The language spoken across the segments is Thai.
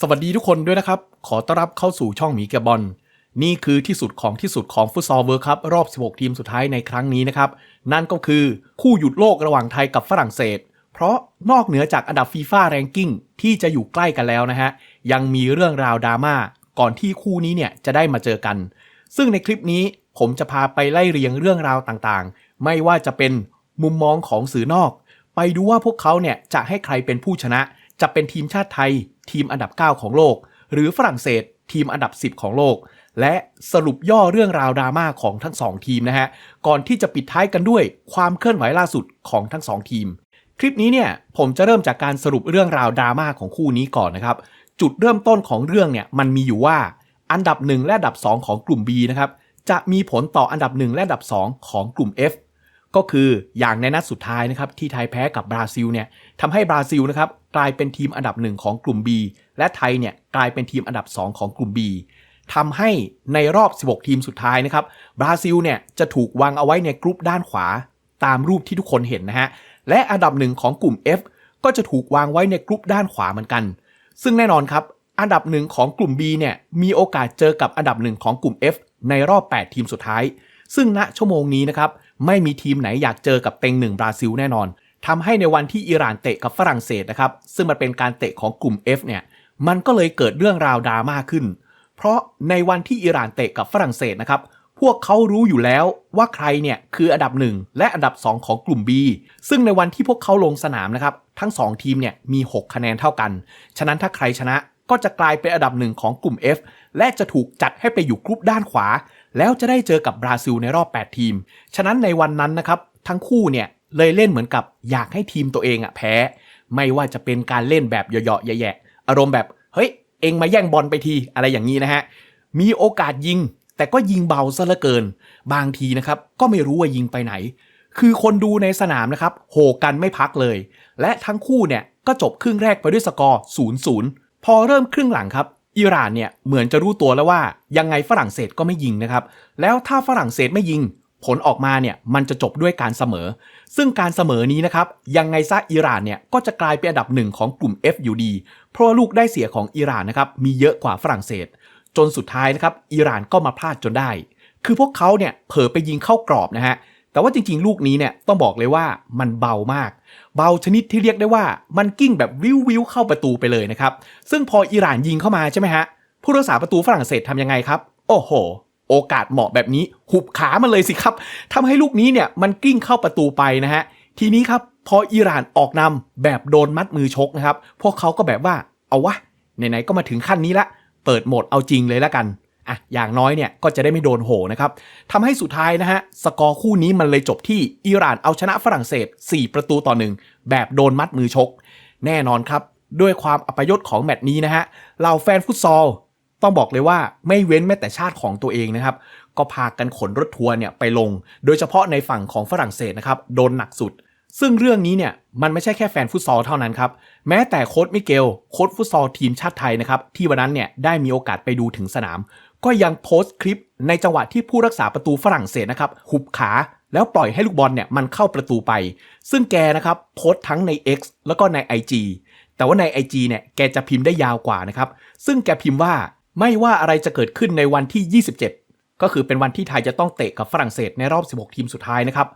สวัสดีทุกคนด้วยนะครับ ขอต้อนรับเข้าสู่ช่องหมีแกะบอลนี่คือที่สุดของที่สุดของฟุตซอลเวิร์คัพรอบ 16 ทีมสุดท้ายในครั้งนี้นะครับ นั่นก็คือคู่หยุดโลกระหว่างไทยกับฝรั่งเศส เพราะนอกเหนือจากอันดับฟีฟ่าแรงกิ้งที่จะอยู่ใกล้กันแล้วนะฮะ ยังมีเรื่องราวดราม่าก่อนที่คู่นี้เนี่ยจะได้มาเจอกัน ซึ่งในคลิปนี้ผมจะพาไปไล่เรียงเรื่องราวต่างๆ ไม่ว่าจะเป็นมุมมองของสื่อนอก ไปดูว่าพวกเขาเนี่ยจะให้ใครเป็นผู้ชนะ จะเป็นทีมชาติไทย ทีมอันดับ 9 ของโลก หรือฝรั่งเศสทีมอันดับ 10 ของโลก และสรุปย่อเรื่องราวดราม่าของทั้ง 2 ทีมนะฮะ ก่อนที่จะปิดท้ายกันด้วยความเคลื่อนไหวล่าสุดของทั้ง 2 ทีม คลิปนี้เนี่ยผมจะเริ่มจากการสรุปเรื่องราวดราม่าของคู่นี้ก่อนนะครับ จุดเริ่มต้นของเรื่องเนี่ยมันมีอยู่ว่าอันดับ 1 และอันดับ 2 ของกลุ่ม B นะครับจะมีผลต่ออันดับ 1 และอันดับ 2 ของกลุ่ม F ก็คืออย่างในนัดสุดท้ายนะครับที่ไทยแพ้กับบราซิลเนี่ยทำให้บราซิลนะครับกลายเป็นทีมอันดับหนึ่งของกลุ่ม B และไทยเนี่ยกลายเป็นทีมอันดับ 2 ของกลุ่ม B ทำให้ในรอบ 16 ทีมสุดท้ายนะครับบราซิลเนี่ยจะถูกวางเอาไว้ในกรุ๊ปด้านขวาตามรูปที่ทุกคนเห็นนะฮะและอันดับหนึ่งของกลุ่ม F ก็จะถูกวางไว้ในกรุ๊ปด้านขวาเหมือนกัน ซึ่งแน่นอนครับอันดับหนึ่งของกลุ่ม B เนี่ยมีโอกาสเจอกับอันดับหนึ่งของกลุ่ม F ในรอบ 8 ทีมสุดท้าย ซึ่งณชั่วโมงนี้นะครับ ไม่มีทีมไหนอยากเจอกับเต็งหนึ่งบราซิลแน่นอนทำให้ในวันที่อิหร่านเตะกับฝรั่งเศสนะครับ ซึ่งมันเป็นการเตะของกลุ่ม F เนี่ย มันก็เลยเกิดเรื่องราวดราม่าขึ้น เพราะในวันที่อิหร่านเตะกับฝรั่งเศสนะครับ พวกเขารู้อยู่แล้วว่าใครเนี่ยคืออันดับ 1 และอันดับ 2 ของกลุ่ม B ซึ่งในวันที่พวกเขาลงสนามนะครับ ทั้ง 2 ทีมเนี่ยมี 6 คะแนนเท่ากัน ฉะนั้นถ้าใครชนะก็จะกลายเป็นอันดับหนึ่งของกลุ่ม F และจะถูกจัดให้ไปอยู่กรุ๊ปด้านขวา แล้วจะได้เจอกับบราซิลในรอบ 8 ทีม ฉะนั้นในวันนั้นนะครับทั้งคู่เนี่ยเลยเล่นเหมือนกับอยากให้ทีมตัวเองอะแพ้ ไม่ว่าจะเป็นการเล่นแบบเหยาะๆแย่ๆอารมณ์แบบเฮ้ยเองมาแย่งบอลไปทีอะไรอย่างนี้นะฮะมีโอกาสยิง แต่ก็ยิงเบาซะเหลือเกิน บางทีนะครับก็ไม่รู้ว่ายิงไปไหน คือคนดูในสนามนะครับโหกันไม่พักเลย และทั้งคู่เนี่ยก็จบครึ่งแรกไปด้วยสกอร์ 0-0 พอเริ่มครึ่งหลังครับ อิหร่านเนี่ยเหมือนจะรู้ตัวแล้วว่ายังไงฝรั่งเศสก็ไม่ยิงนะครับ แล้วถ้าฝรั่งเศสไม่ยิง ผลออกมาเนี่ยมันจะจบด้วยการเสมอ ซึ่งการเสมอนี้นะครับยังไงซะอิหร่านเนี่ยก็จะกลายเป็นอันดับหนึ่งของกลุ่ม F อยู่ดี เพราะลูกได้เสียของอิหร่านนะครับมีเยอะกว่าฝรั่งเศส จนสุดท้ายนะครับอิหร่านก็มาพลาดจนได้ คือพวกเขาเนี่ยเผลอไปยิงเข้ากรอบนะฮะ แต่ว่าจริงๆ ลูกนี้เนี่ยต้องบอกเลยว่ามันเบามาก เบาชนิดที่เรียกได้ว่ามันกิ้งแบบวิววิวเข้าประตูไปเลยนะครับ ซึ่งพออิหร่านยิงเข้ามาใช่ไหมฮะ ผู้รักษาประตูฝรั่งเศสทำยังไงครับ โอ้โห โอกาสเหมาะแบบนี้ หุบขามันเลยสิครับทำให้ลูกนี้เนี่ยมันกิ้งเข้าประตูไปนะฮะ ทีนี้ครับพออิหร่านออกนำแบบโดนมัดมือชกนะครับ พวกเขาก็แบบว่าเอาวะไหนๆก็มาถึงขั้นนี้ละ เปิดโหมดเอาจริงเลยละกัน อะอย่างน้อยเนี่ยก็จะได้ไม่โดนโหนะครับทำให้สุดท้ายนะฮะสกอร์คู่นี้มันเลยจบที่อิหร่านเอาชนะฝรั่งเศส 4 ประตูต่อหนึ่งแบบโดนมัดมือชก แน่นอนครับ ด้วยความอัปยศของแมตช์นี้นะฮะเหล่าแฟนฟุตซอลต้องบอกเลยว่าไม่เว้นแม้แต่ชาติของตัวเองนะครับ ก็พากันขนรถทัวร์เนี่ยไปลง โดยเฉพาะในฝั่งของฝรั่งเศสนะครับโดนหนักสุด ซึ่งเรื่องนี้เนี่ยมันไม่ใช่แค่แฟนฟุตซอลเท่านั้นครับ แม้แต่โค้ชมิเกลโค้ชฟุตซอลทีมชาติไทยนะครับที่วันนั้นเนี่ยได้มีโอกาสไปดูถึงสนาม ก็ยังโพสต์คลิปในจังหวะที่ผู้รักษาประตูฝรั่งเศสนะครับหุบขาแล้วปล่อยให้ลูกบอลเนี่ยมันเข้าประตูไป ซึ่งแกนะครับโพสต์ทั้งใน X แล้วก็ใน IG แต่ว่าใน IG เนี่ยแกจะพิมพ์ได้ยาวกว่านะครับ ซึ่งแกพิมพ์ว่าไม่ว่าอะไรจะเกิดขึ้นในวันที่ 27 ก็คือเป็นวันที่ไทยจะต้องเตะกับฝรั่งเศสในรอบ 16 ทีมสุดท้ายนะครับ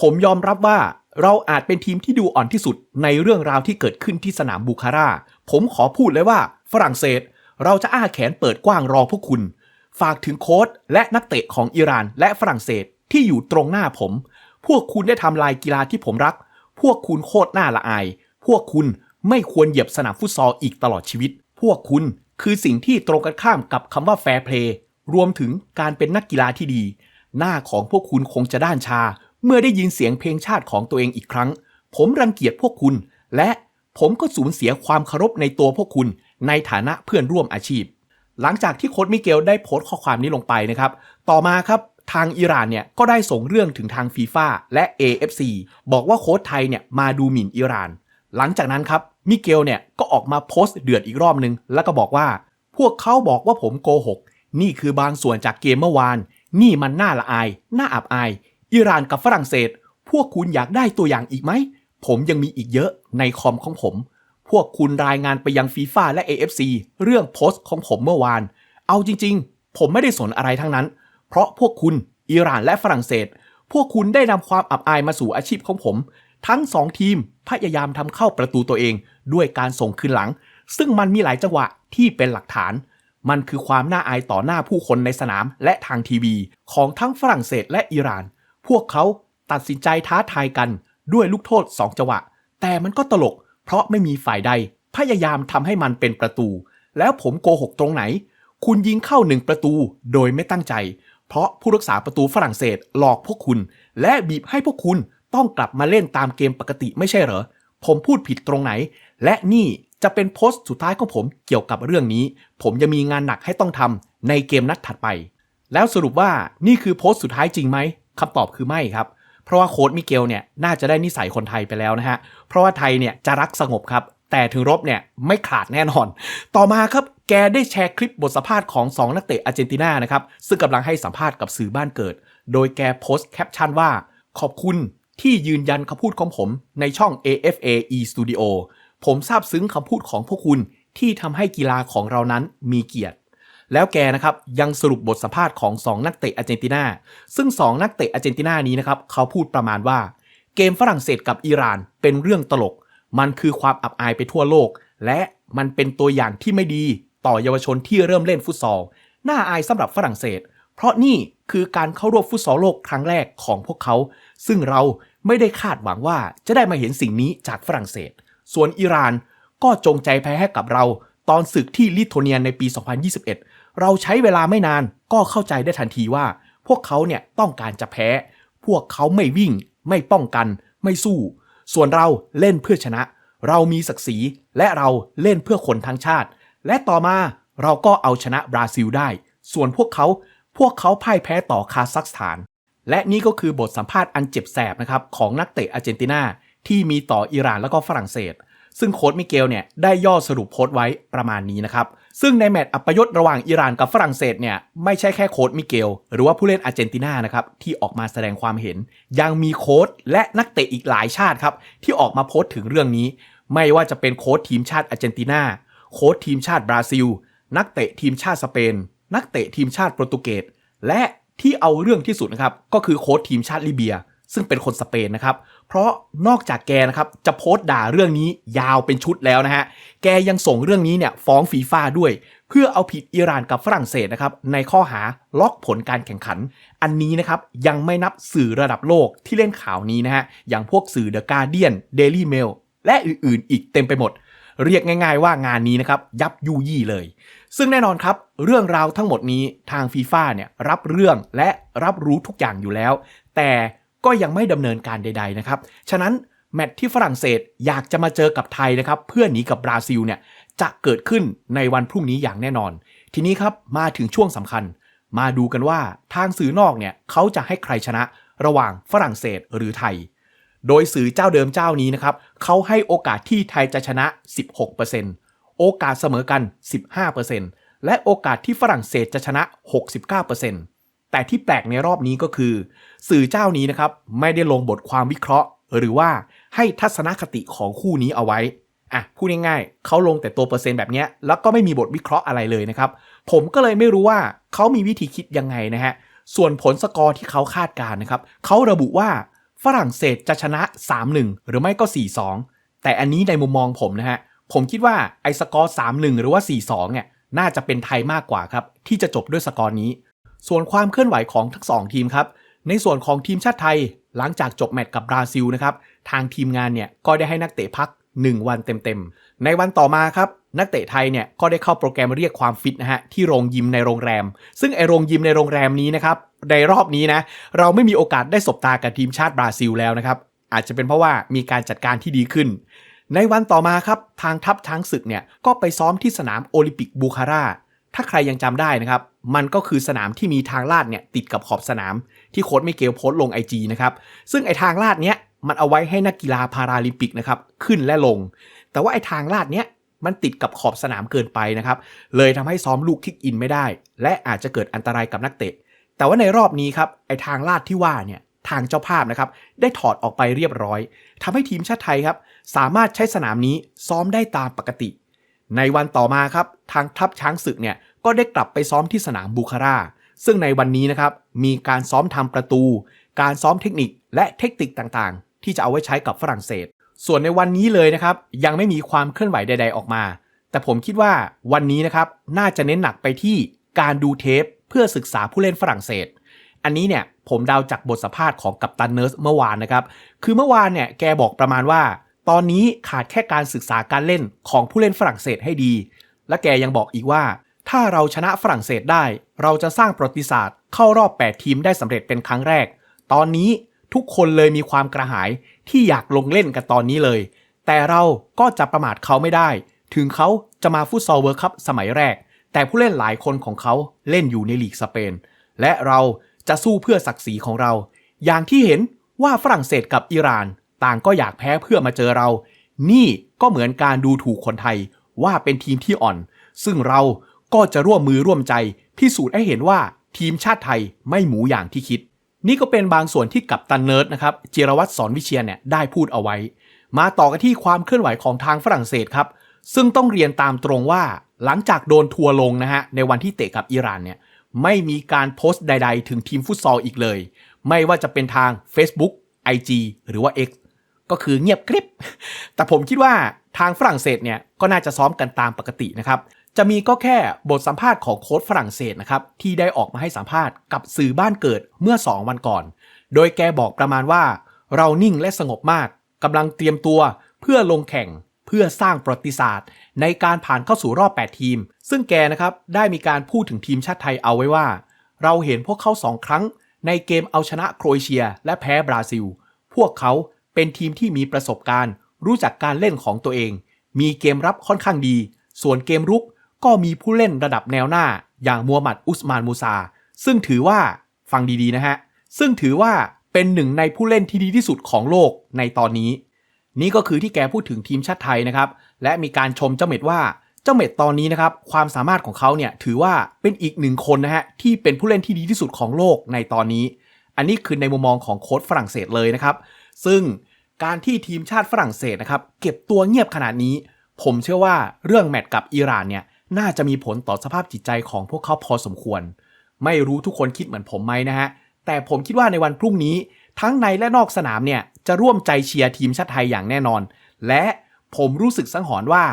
ผมยอมรับว่าเราอาจเป็นทีมที่ดูอ่อนที่สุดในเรื่องราวที่เกิดขึ้นที่สนามบูคาร่า ผมขอพูดเลยว่าฝรั่งเศส เราจะอ้าแขนเปิดกว้างรอพวกคุณ ฝากถึงโค้ชและนักเตะของอิหร่านและฝรั่งเศสที่อยู่ตรงหน้าผม พวกคุณได้ทำลายกีฬาที่ผมรัก พวกคุณโคตรน่าละอาย พวกคุณไม่ควรเหยียบสนามฟุตซอลอีกตลอดชีวิต พวกคุณคือสิ่งที่ตรงกันข้ามกับคำว่าแฟร์เพลย์รวมถึงการเป็นนักกีฬาที่ดี หน้าของพวกคุณคงจะด้านชา เมื่อได้ยินเสียงเพลงชาติของตัวเองอีกครั้ง ผมรังเกียจพวกคุณ และผมก็สูญเสียความเคารพในตัวพวกคุณ ในฐานะเพื่อนร่วมอาชีพ หลังจากที่โค้ชมิเกลได้โพสต์ข้อความนี้ลงไปนะครับ ต่อมาครับทางอิหร่านเนี่ยก็ได้ส่งเรื่องถึงทางฟีฟ่าและ AFC บอกว่าโค้ชไทยเนี่ยมาดูหมิ่นอิหร่าน หลังจากนั้นครับมิเกลเนี่ยก็ออกมาโพสต์เดือดอีกรอบนึง แล้วก็บอกว่า พวกเขาบอกว่าผมโกหก นี่คือบางส่วนจากเกมเมื่อวาน นี่มันน่าละอาย น่าอับอาย อิหร่านกับฝรั่งเศส พวกคุณอยากได้ตัวอย่างอีกไหม ผมยังมีอีกเยอะในคอมของผม พวกคุณรายงานไปยังฟีฟ่าและ AFC เรื่องโพสต์ของผมเมื่อวาน เอาจริงๆ ผมไม่ได้สนอะไรทั้งนั้น เพราะพวกคุณอิหร่านและฝรั่งเศส พวกคุณได้นำความอับอายมาสู่อาชีพของผม ทั้งสองทีมพยายามทำเข้าประตูตัวเอง ด้วยการส่งคืนหลัง ซึ่งมันมีหลายจังหวะที่เป็นหลักฐาน มันคือความน่าอายต่อหน้าผู้คนในสนามและทางทีวี ของทั้งฝรั่งเศสและอิหร่าน พวกเขาตัดสินใจท้าทายกันด้วยลูกโทษสองจังหวะ แต่มันก็ตลก เพราะไม่มีฝ่ายใดพยายามทำให้มันเป็นประตู แล้วผมโกหกตรงไหน คุณยิงเข้าหนึ่งประตูโดยไม่ตั้งใจ เพราะผู้รักษาประตูฝรั่งเศสหลอกพวกคุณ และบีบให้พวกคุณต้องกลับมาเล่นตามเกมปกติไม่ใช่เหรอ ผมพูดผิดตรงไหน และนี่จะเป็นโพสต์สุดท้ายของผมเกี่ยวกับเรื่องนี้ ผมยังมีงานหนักให้ต้องทำในเกมนัดถัดไป แล้วสรุปว่านี่คือโพสต์สุดท้ายจริงไหมคำตอบคือไม่ครับ เพราะว่าโค้ดมิเกลเนี่ยน่าจะได้นิสัยคนไทยไปแล้วนะฮะ เพราะว่าไทยเนี่ยจะรักสงบครับ แต่ถึงรบเนี่ยไม่ขาดแน่นอน ต่อมาครับแกได้แชร์คลิปบทสัมภาษณ์ของ 2 นักเตะอาร์เจนตินานะครับ ซึ่งกำลังให้สัมภาษณ์กับสื่อบ้านเกิด โดยแกโพสต์แคปชั่นว่า ขอบคุณที่ยืนยันคำพูดของผมในช่อง AFA E Studio ผมซาบซึ้งคำพูดของพวกคุณที่ทำให้กีฬาของเรานั้นมีเกียรติ แล้วแกนะครับยังสรุปบทสัมภาษณ์ของ 2 นักเตะอาร์เจนตินาซึ่ง 2 นักเตะอาร์เจนตินานี้นะครับเขาพูดประมาณว่า เกมฝรั่งเศสกับอิหร่านเป็นเรื่องตลก มันคือความอับอายไปทั่วโลก และมันเป็นตัวอย่างที่ไม่ดีต่อเยาวชนที่เริ่มเล่นฟุตซอลน่าอายสำหรับฝรั่งเศส เพราะนี่คือการเข้าร่วมฟุตซอลโลกครั้งแรกของพวกเขา ซึ่งเราไม่ได้คาดหวังว่าจะได้มาเห็นสิ่งนี้จากฝรั่งเศส ส่วนอิหร่านก็จงใจแพ้ให้กับเรา ตอนศึกที่ลิโทเนียในปี 2021 เราใช้เวลาไม่นานก็เข้าใจได้ทันทีว่า พวกเขาเนี่ยต้องการจะแพ้ พวกเขาไม่วิ่ง ไม่ป้องกัน ไม่สู้ ส่วนเราเล่นเพื่อชนะ เรามีศักดิ์ศรีและเราเล่นเพื่อคนทั้งชาติ และต่อมาเราก็เอาชนะบราซิลได้ ส่วนพวกเขา พวกเขาพ่ายแพ้ต่อคาซัคสถาน และนี่ก็คือบทสัมภาษณ์อันเจ็บแสบนะครับของนักเตะอาร์เจนตินาที่มีต่ออิหร่านแล้วก็ฝรั่งเศส ซึ่งโค้ชมิเกลเนี่ยได้ย่อสรุปโพสต์ไว้ประมาณนี้นะครับ ซึ่งในแมตช์อัปยศระหว่างอิหร่านกับฝรั่งเศสเนี่ยไม่ใช่แค่โค้ชมิเกล หรือว่าผู้เล่นอาร์เจนตินานะครับที่ออกมาแสดงความเห็น ยังมีโค้ชและนักเตะอีกหลายชาติครับที่ออกมาโพสต์ถึงเรื่องนี้ ไม่ว่าจะเป็นโค้ชทีมชาติอาร์เจนตินาโค้ชทีมชาติบราซิล นักเตะทีมชาติสเปน นักเตะทีมชาติโปรตุเกสและที่เอาเรื่องที่สุดนะครับก็คือโค้ชทีมชาติลิเบีย ซึ่งเป็นคนสเปนนะครับ เพราะนอกจากแกนะครับจะโพสต์ด่าเรื่องนี้ยาวเป็นชุดแล้วนะฮะ แกยังส่งเรื่องนี้เนี่ยฟ้องฟีฟ่าด้วย เพื่อเอาผิดอิหร่านกับฝรั่งเศสนะครับในข้อหาล็อกผลการแข่งขัน อันนี้นะครับยังไม่นับสื่อระดับโลกที่เล่นข่าวนี้นะฮะ อย่างพวกสื่อ The Guardian Daily Mail และอื่นๆ อีกเต็มไปหมด เรียกง่าย ๆ ว่างานนี้นะครับยับยุยี่เลย ซึ่งแน่นอนครับ เรื่องราวทั้งหมดนี้ทางฟีฟ่าเนี่ยรับเรื่องและรับรู้ทุกอย่างอยู่แล้ว แต่ ก็ยังไม่ดำเนินการใด ๆนะครับ ฉะนั้นแมตช์ที่ฝรั่งเศสอยากจะมาเจอกับไทยนะครับเพื่อหนีกับบราซิลเนี่ยจะเกิดขึ้นในวันพรุ่งนี้อย่างแน่นอน ทีนี้ครับมาถึงช่วงสำคัญ มาดูกันว่าทางสื่อนอกเนี่ยเขาจะให้ใครชนะระหว่างฝรั่งเศสหรือไทย โดยสื่อเจ้าเดิมเจ้านี้นะครับเขาให้โอกาสที่ไทยจะชนะ 16%โอกาสเสมอกัน 15%และโอกาสที่ฝรั่งเศสจะชนะ 69% แต่ที่แปลกในรอบนี้ก็คือ สื่อเจ้านี้นะครับไม่ได้ลงบทความวิเคราะห์ หรือว่าให้ทัศนคติของคู่นี้เอาไว้อะพูดง่ายๆเขาลงแต่ตัวเปอร์เซ็นต์แบบเนี้ยแล้วก็ไม่มีบทวิเคราะห์อะไรเลยนะครับ ผมก็เลยไม่รู้ว่าเขามีวิธีคิดยังไงนะฮะส่วนผลสกอร์ที่เขาคาดการนะครับเขาระบุว่าฝรั่งเศสจะชนะ 3-1 หรือไม่ก็ 4-2 แต่อันนี้ในมุมมองผมนะฮะผมคิดว่าไอ้สกอร์ 3-1 หรือว่า 4-2 เนี่ยน่าจะเป็นไทยมากกว่าครับ ที่จะจบด้วยสกอร์นี้ ส่วนความเคลื่อนไหวของทั้งสองทีมครับ ในส่วนของทีมชาติไทยหลังจากจบแมตช์กับบราซิลนะครับ ทางทีมงานเนี่ยก็ได้ให้นักเตะพัก 1 วันเต็มๆ ในวันต่อมาครับนักเตะไทยเนี่ยก็ได้เข้าโปรแกรมเรียกความฟิตนะฮะที่โรงยิมในโรงแรม ซึ่งไอโรงยิมในโรงแรมนี้นะครับในรอบนี้นะเราไม่มีโอกาสได้สบตากับทีมชาติบราซิลแล้วนะครับอาจจะเป็นเพราะว่ามีการจัดการที่ดีขึ้น ในวันต่อมาครับทางทัพช้างศึกเนี่ยก็ไปซ้อมที่สนามโอลิมปิกบูคารา ถ้าใครยังจำได้นะครับ มันก็คือสนามที่มีทางลาดเนี่ยติดกับขอบสนามที่โค้ชมิเกลโพสต์ลง IG นะครับ ซึ่งไอทางลาดเนี้ยมันเอาไว้ให้นักกีฬาพาราลิมปิกนะครับขึ้นและลง แต่ว่าไอทางลาดเนี้ยมันติดกับขอบสนามเกินไปนะครับ เลยทำให้ซ้อมลูกคิกอินไม่ได้ และอาจจะเกิดอันตรายกับนักเตะ แต่ว่าในรอบนี้ครับไอทางลาดที่ว่าเนี่ยทางเจ้าภาพนะครับได้ถอดออกไปเรียบร้อยทำให้ทีมชาติไทยครับสามารถใช้สนามนี้ซ้อมได้ตามปกติ ในวันต่อมาครับทางทัพช้างศึกเนี่ยก็ได้กลับไปซ้อมที่สนามบูคาราซึ่งในวันนี้นะครับมีการซ้อมทำประตู การซ้อมเทคนิคและเทคนิคต่างๆ ที่จะเอาไว้ใช้กับฝรั่งเศส ส่วนในวันนี้เลยนะครับยังไม่มีความเคลื่อนไหวใด ๆออกมา แต่ผมคิดว่าวันนี้นะครับน่าจะเน้นหนักไปที่การดูเทปเพื่อศึกษาผู้เล่นฝรั่งเศส อันนี้เนี่ยผมเดาจากบทสัมภาษณ์ของกัปตันเนิร์สเมื่อวานนะครับ คือเมื่อวานเนี่ยแกบอกประมาณว่า ตอนนี้ขาดแค่การศึกษาการเล่นของผู้เล่นฝรั่งเศสให้ดี และแกยังบอกอีกว่า ถ้าเราชนะฝรั่งเศสได้ เราจะสร้างประวัติศาสตร์ เข้ารอบ 8 ทีมได้สำเร็จเป็นครั้งแรก ตอนนี้ทุกคนเลยมีความกระหายที่อยากลงเล่นกันตอนนี้เลย แต่เราก็จะประมาทเขาไม่ได้ ถึงเขาจะมาฟุตซอลเวิร์คัพสมัยแรก แต่ผู้เล่นหลายคนของเขาเล่นอยู่ในลีกสเปน และเราจะสู้เพื่อศักดิ์ศรีของเรา อย่างที่เห็นว่าฝรั่งเศสกับอิหร่าน ต่างก็อยากแพ้เพื่อมาเจอเรา นี่ก็เหมือนการดูถูกคนไทยว่าเป็นทีมที่อ่อน ซึ่งเราก็จะร่วมมือร่วมใจพิสูจน์ให้เห็นว่าทีมชาติไทยไม่หมูอย่างที่คิด นี่ก็เป็นบางส่วนที่กับตันเนิร์ดนะครับเจรวัตรสอนวิเชียนเนี่ยได้พูดเอาไว้ มาต่อกันที่ความเคลื่อนไหวของทางฝรั่งเศสครับ ซึ่งต้องเรียนตามตรงว่า หลังจากโดนทัวลงนะฮะในวันที่เตะกับอิหร่านเนี่ยไม่มีการโพสต์ใด ๆ ถึงทีมฟุตซอลอีกเลย ไม่ว่าจะเป็นทาง Facebook IG หรือว่า X ก็คือเงียบกริบ แต่ผมคิดว่าทางฝรั่งเศสเนี่ยก็น่าจะซ้อมกันตามปกตินะครับ จะมีก็แค่บทสัมภาษณ์ของโค้ชฝรั่งเศสนะครับที่ได้ออกมาให้สัมภาษณ์กับสื่อบ้านเกิดเมื่อ 2 วันก่อน โดยแกบอกประมาณว่า เรานิ่งและสงบมากกำลังเตรียมตัวเพื่อลงแข่งเพื่อสร้างประวัติศาสตร์ ในการผ่านเข้าสู่รอบ 8 ทีม ซึ่งแกนะครับได้มีการพูดถึงทีมชาติไทยเอาไว้ว่า เราเห็นพวกเขาสองครั้ง ในเกมเอาชนะโครเอเชีย และแพ้บราซิล พวกเขา เป็นทีมที่มีประสบการณ์ รู้จักการเล่นของตัวเอง มีเกมรับค่อนข้างดี ส่วนเกมรุกก็มีผู้เล่นระดับแนวหน้า อย่างมูฮัมหมัดอุสมานมูซา ซึ่งถือว่าฟังดีๆนะฮะ ซึ่งถือว่าเป็นหนึ่งในผู้เล่นที่ดีที่สุดของโลกในตอนนี้ นี่ก็คือที่แกพูดถึงทีมชาติไทยนะครับ และมีการชมเจ้าเม็ดว่าเจ้าเม็ดตอนนี้นะครับ ความสามารถของเขาเนี่ยถือว่าเป็นอีกหนึ่งคนนะฮะที่เป็นผู้เล่นที่ดีที่สุดของโลกในตอนนี้ อันนี้คือในมุมมองของโค้ชฝรั่งเศสเลยนะครับ ซึ่ง การที่ทีมชาติฝรั่งเศสนะครับเก็บตัวเงียบขนาดนี้ ผมเชื่อว่าเรื่องแมตช์กับอิหร่านเนี่ยน่าจะมีผลต่อสภาพจิตใจของพวกเขาพอสมควร ไม่รู้ทุกคนคิดเหมือนผมไหมนะฮะแต่ผมคิดว่าในวันพรุ่งนี้ ทั้งในและนอกสนามเนี่ยจะร่วมใจเชียร์ทีมชาติไทยอย่างแน่นอน และผมรู้สึกสังหรณ์ว่า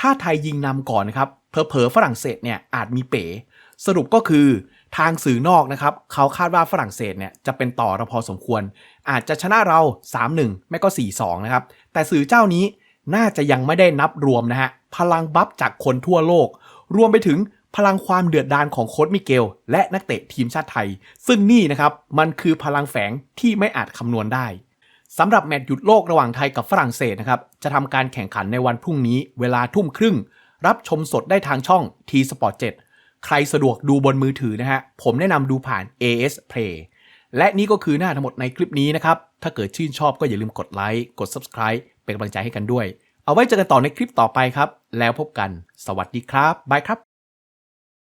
ถ้าไทยยิงนำก่อนนะครับเผลอฝรั่งเศสเนี่ยอาจมีเป๋ สรุปก็คือ ทางสื่อนอกนะครับเขาคาดว่าฝรั่งเศสเนี่ยจะเป็นต่อเราพอสมควร อาจจะชนะเรา 3-1 ไม่ก็ 4-2 นะครับ แต่สื่อเจ้านี้น่าจะยังไม่ได้นับรวมนะฮะ พลังบัฟจากคนทั่วโลก รวมไปถึงพลังความเดือดดาลของโค้ชมิเกล และนักเตะทีมชาติไทย ซึ่งนี่นะครับมันคือพลังแฝงที่ไม่อาจคำนวณได้สำหรับแมตช์หยุดโลกระหว่างไทยกับฝรั่งเศสนะครับจะทำการแข่งขันในวันพรุ่งนี้เวลาทุ่มครึ่ง รับชมสดได้ทางช่อง T Sport 7 ใครสะดวกดูบนมือถือนะฮะ ผมแนะนำดูผ่าน AS Play และนี่ก็คือหน้าทั้งหมดในคลิปนี้นะครับ ถ้าเกิดชื่นชอบก็อย่าลืมกดไลค์ กด Subscribe เป็นกำลังใจให้กันด้วย เอาไว้เจอกันต่อในคลิปต่อไปครับ แล้วพบกัน สวัสดีครับ บายครับ